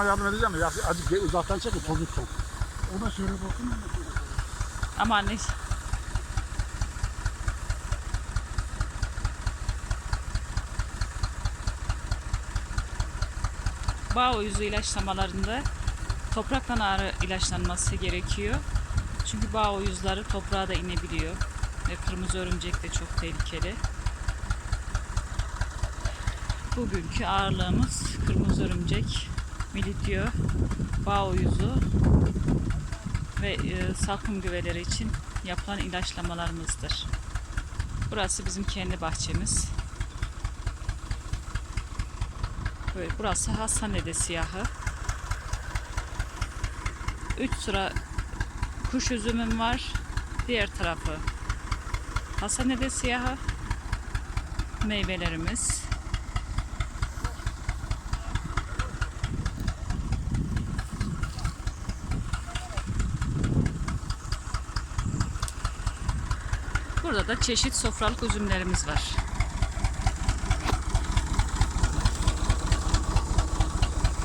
sana yardım edeceğim. Ya, azıcık uzaktan çekin toz tutsun. O da şöyle bakın. Ama anne Bağ uyuzu ilaçlamalarında topraktan ağrı ilaçlanması gerekiyor. Çünkü bağ uyuzları toprağa da inebiliyor. Ve kırmızı örümcek de çok tehlikeli. Bugünkü ağırlığımız kırmızı örümcek, militio, bağ uyuzu ve e, salkım güveleri için yapılan ilaçlamalarımızdır. Burası bizim kendi bahçemiz. Böyle burası hastanede siyahı. 3 sıra kuş üzümüm var. Diğer tarafı hastanede siyahı. Meyvelerimiz. Burada da çeşit sofralık üzümlerimiz var.